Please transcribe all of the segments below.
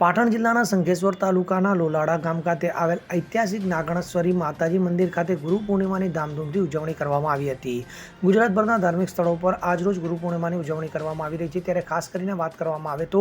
પાટણ જિલ્લાના શંખેશ્વર તાલુકાના લોલાડા ગામ ખાતે આવેલ ઐતિહાસિક નાગણેશ્વરી માતાજી મંદિર ખાતે ગુરુ પૂર્ણિમાની ધામધૂમથી ઉજવણી કરવામાં આવી હતી. ગુજરાતભરના ધાર્મિક સ્થળો પર આજરોજ ગુરુ પૂર્ણિમાની ઉજવણી કરવામાં આવી રહી છે. ત્યારે ખાસ કરીને વાત કરવામાં આવે તો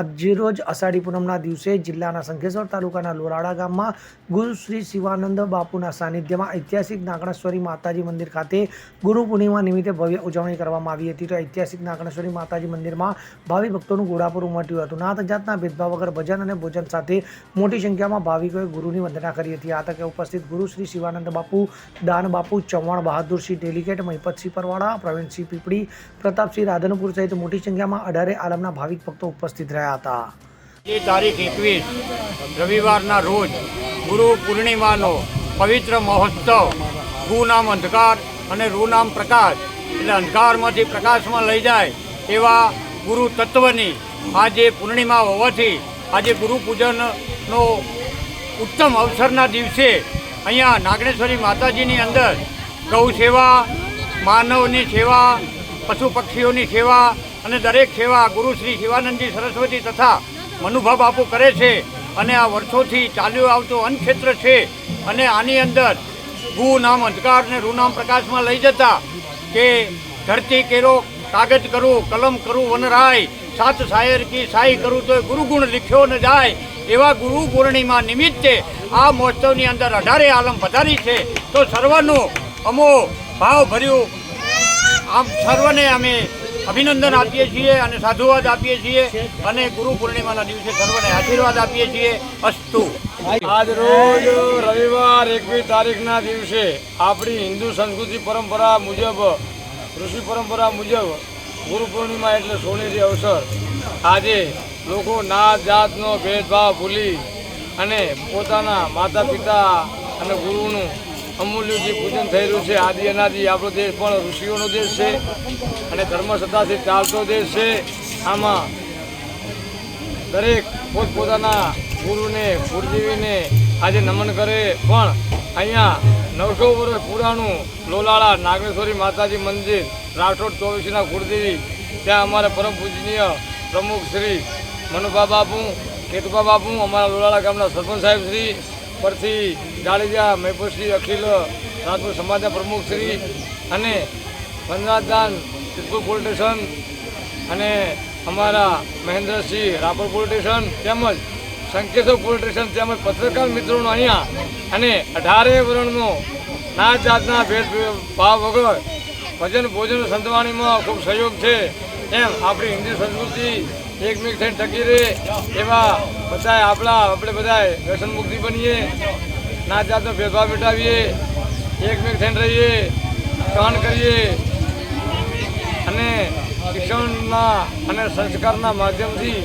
આજરોજ અષાઢી પૂનમના દિવસે જિલ્લાના શંખેશ્વર તાલુકાના લોલાડા ગામમાં ગુરુ શ્રી શિવાનંદ બાપુના સાનિધ્યમાં ઐતિહાસિક નાગણેશ્વરી માતાજી મંદિર ખાતે ગુરુ પૂર્ણિમા નિમિત્તે ભવ્ય ઉજવણી કરવામાં આવી હતી. તો ઐતિહાસિક નાગણેશ્વરી માતાજી મંદિરમાં ભાવિ ભક્તોનું ઘોડાપુર ઉમટ્યું હતું. નાત જાતના ભેદભાવ વગર ભજન અને ભોજન સાથે મોટી સંખ્યામાં ભાવિકોએ ગુરુની વંદના કરી હતી. આ તકે ઉપસ્થિત ગુરુ શ્રી શિવાનંદ બાપુ, દાન બાપુ, ચૌહાણ બહાદુરસિંહ ડેલિગેટ મહિપતસિંહ પરવાળા પ્રવીણસિંહ પીપળી પ્રતાપસિંહ રાધનપુર સહિત મોટી સંખ્યામાં અઢારે આલમના ભાવિક ભક્તો ઉપસ્થિત રહ્યા હતા. એ તારીખ એકવીસ, રવિવારના રોજ ગુરુ પૂર્ણિમાનો પવિત્ર મહોત્સવ. ગુ નામ અંધકાર અને રૂ પ્રકાશ. એટલે અંધકારમાંથી પ્રકાશમાં લઈ જાય એવા ગુરુ તત્વની આજે પૂર્ણિમા હોવાથી આજે ગુરુપૂજનનો ઉત્તમ અવસરના દિવસે અહીંયા નાગણેશ્વરી માતાજીની અંદર ગૌ સેવા, માનવની સેવા, પશુ પક્ષીઓની સેવા અને દરેક સેવા ગુરુ શ્રી શિવાનંદજી સરસ્વતી તથા મનુભા બાપુ કરે છે અને આ વર્ષોથી ચાલ્યું આવતું અન્નક્ષેત્ર છે અને આની અંદર ગુ નામ અંધકાર ને પ્રકાશમાં લઈ જતા કે ધરતી કેરો કાગજ કરું, કલમ કરું, વનરાય સાત શાયર કી સાઈ કરું તો ગુરુગુણ લખ્યો ન જાય, એવા ગુરુ પૂર્ણિમા નિમિત્તે આ મહોત્સવની અંદર અઢારે આલમ પધારી છે. તો સર્વનું અમો ભાવ ભર્યું. આમ સર્વને અમે અભિનંદન આપીએ છીએ અને સાધુવાદ આપીએ છીએ અને ગુરુ પૂર્ણિમાના દિવસે સર્વને આશીર્વાદ આપીએ છીએ. અસ્તુ. આજ રોજ રવિવાર એકવીસ તારીખના દિવસે આપણી હિન્દુ સંસ્કૃતિ પરંપરા મુજબ, ઋષિ પરંપરા મુજબ ગુરુ પૂર્ણિમા એટલે સોનેરી અવસર. આજે લોકો નાત જાતનો ભેદભાવ ભૂલી અને પોતાના માતા પિતા અને ગુરુનું અમૂલ્ય જે પૂજન થઈ રહ્યું છે. આદિ, અનાદિ, આપણો દેશ પણ ઋષિઓનો દેશ છે અને ધર્મસત્તાથી ચાલતો દેશ છે. આમાં દરેક પોતપોતાના ગુરુને, ગુરુદેવીને આજે નમન કરે. પણ અહીંયા નવસો વર્ષ પુરાણું લોલાળા નાગેશ્વરી માતાજી મંદિર, રાઠોડ ચોવીસના કુળદેવી, ત્યાં અમારા પરમ પૂજનીય પ્રમુખ શ્રી મનુભા બાપુ, કેતુભા બાપુ, અમારા લોલાળા ગામના સરપંચ સાહેબ શ્રી, પરથી જાડેજા મહેપુરશ્રી અખિલ, રાજપૂત સમાજના પ્રમુખ શ્રી અને વનરાજદાન સિદ્ધપુર પોલીસ સ્ટેશન અને અમારા મહેન્દ્રસિંહ રાપર પોલીસ સ્ટેશન તેમજ સંકેશ્વર પોલીસ સ્ટેશન તેમજ પત્રકાર મિત્રોનો અહીંયા. અને અઢારે વર્ણનો ના જાતના ભેદ ભાવ વગર ભજન ભોજન સંતવાણીમાં ખૂબ સહયોગ છે. એમ આપણી હિન્દુ સંસ્કૃતિ એકમેક થઈને ટકી રહે એવા બધા આપણા, આપણે બધા વ્યસન બનીએ ના જાતનો ભેદભાવ મિટાવીએ, એકમેક થઈને રહીએ, સહન કરીએ. અને શિક્ષણના અને સંસ્કારના માધ્યમથી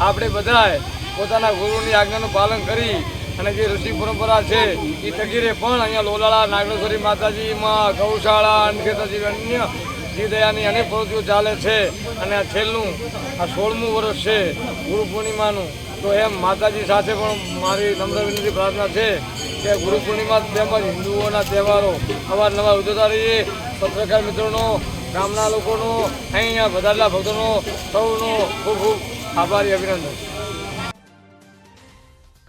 આપણે બધાએ પોતાના ગુરુની આજ્ઞાનું પાલન કરી અને જે ઋષિ પરંપરા છે એ તગીરે પણ અહીંયા લોલાળા, નાગેશ્વરી માતાજીમાં ગૌશાળા અનખેતાજી અન્ય જીવદયાની અનેક પ્રવૃત્તિઓ ચાલે છે. અને આ છેલ્લું, આ સોળમું વર્ષ છે ગુરુ પૂર્ણિમાનું. તો એમ માતાજી સાથે પણ મારી નમ્ર વિનંતી, પ્રાર્થના છે કે ગુરુ પૂર્ણિમા તેમજ હિન્દુઓના તહેવારો અવારનવાર ઉજવતા રહીએ. પત્રકાર મિત્રોનો, ગામના લોકોનો, અહીંયા વધારેલા ભક્તોનો, સૌનો ખૂબ ખૂબ આભારી અભિનંદન.